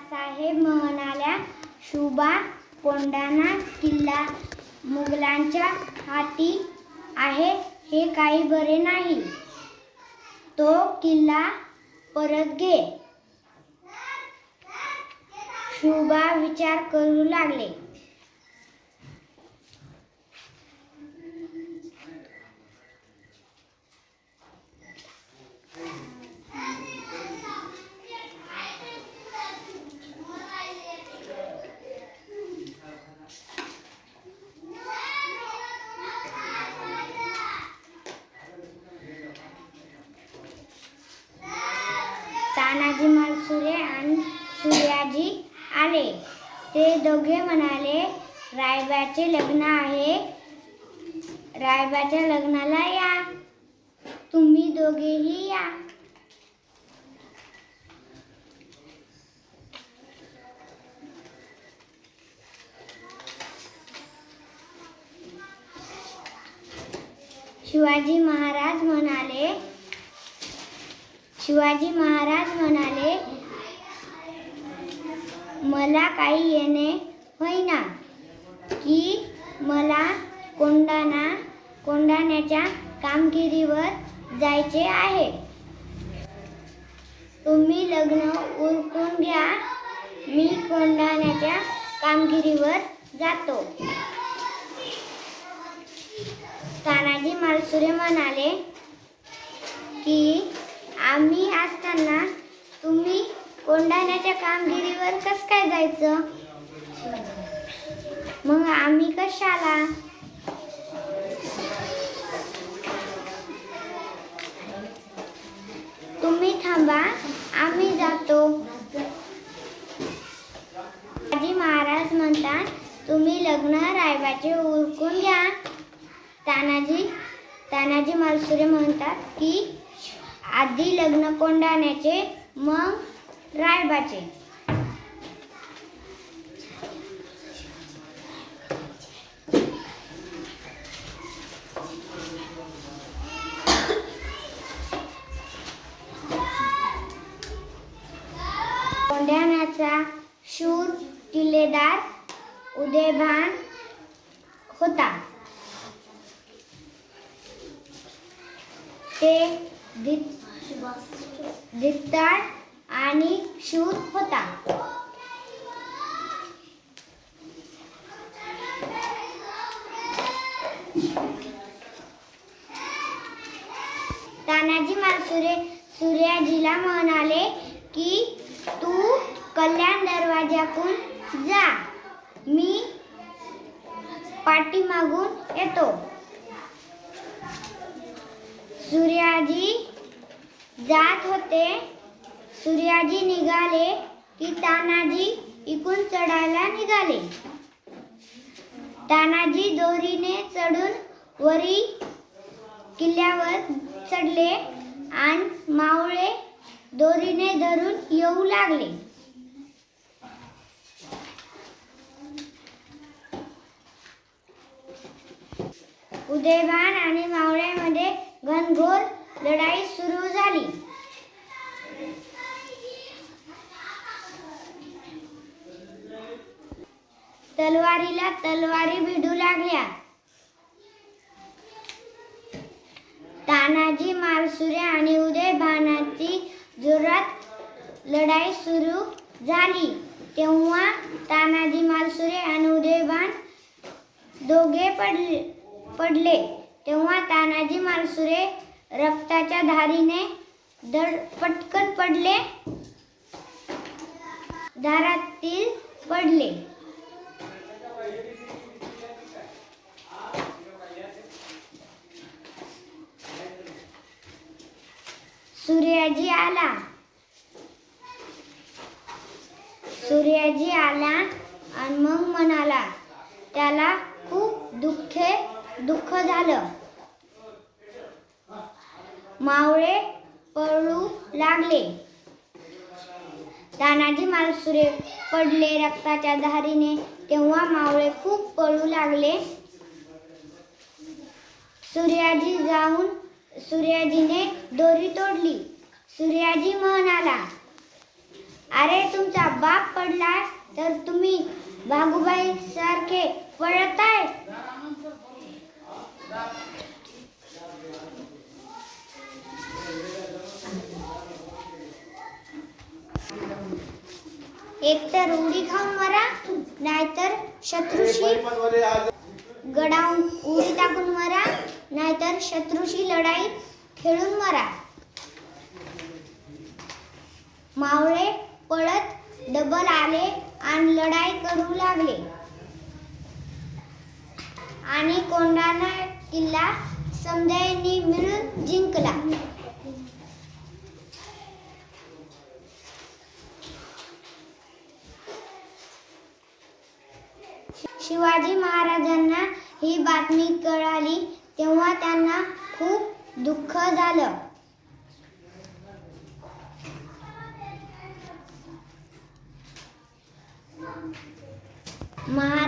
नानासाहेब म्हणाल्या. शुभा कोंढाणा किल्ला मुघलांच्या हाती आहे हे काही बरे नाही. तो किल्ला परत घे. शुभा विचार करू लागले. तानाजी मालसुरे आणि सूर्याजी आले. ते दोघे म्हणाले रायबाचे लग्न आहे. रायबाच्या लग्नाला या. तुम्ही दोघेही या. शिवाजी महाराज म्हणाले शिवाजी महाराज म्हणाले मला काही येणे होईना की मला कोंडाणा कोंडाण्याच्या कामगिरीवर जायचे आहे. तुम्ही लग्न उरकून घ्या मी कोंडाण्याच्या कामगिरीवर जातो. तानाजी मालसुरे म्हणाले की आम्ही असताना तुम्ही कोंडाण्याच्या कामगिरीवर कस काय जायचं? मग आम्ही कशाला? तुम्ही थांबा आम्ही जातो. शिवाजी महाराज म्हणतात तुम्ही लग्न रायबाचे उरकून घ्या. तानाजी तानाजी मालसुरे म्हणतात की आधी लग्न कोंडाण्याचे मग रायबाचे. कोंढाण्याचा शूर किल्लेदार उदयभान होता. ते धित्ताड आणि शूर होता. तानाजी मालसुरे सूर्याजीला म्हणाले की तू कल्याण दरवाजातून जा. मी पाठीमागून येतो. सूर्याजी जात होते. सूर्याजी निघाले की तानाजी इकून चढायला निघाले. तानाजी दोरीने चढून वरी किल्ल्यावर चढले आणि मावळे दोरीने धरून येऊ लागले. उदयभान आणि मावळ्यामध्ये घनघोर लढाई सुरू झाली. तलवारीला तलवारी भिडू लागल्या. तानाजी मालसुरे आणि उदयभानाची जोरात लढाई सुरू झाली. तेव्हा तानाजी मालसुरे आणि उदयभान दोघे पडले. पडले. तेव्हा तानाजी मालसुरे रक्ताच्या धारीने धड पटकन पडले. दारातील पडले. सूर्याजी आला. सूर्याजी आला आणि मग म्हणाला त्याला खूप दुःखे दुःख झालं. मावळे पळू लागले. तानाजी मालसुरे पडले रक्ताच्या धारीने. तेव्हा मावळे खूप पळू लागले. सूर्याजी जाऊन सूर्याजीने दोरी तोडली. सूर्याजी म्हणाला अरे तुमचा बाप पडला तर तुम्ही भागुबाई सारखे पळताय? एकतर उडी खाऊन मरा नाहीतर शत्रूशी गडावून उडी टाकून मरा नाहीतर शत्रूशी लढाई खेळून मरा. मावळे पळत डबल आले आणि लढाई करू लागले. आणि कोंढाणा किल्ला समजायांनी मिळून जिंकला. शिवाजी महाराजांना ही बातमी कळाली तेव्हा त्यांना खूप दुःख झालं. महा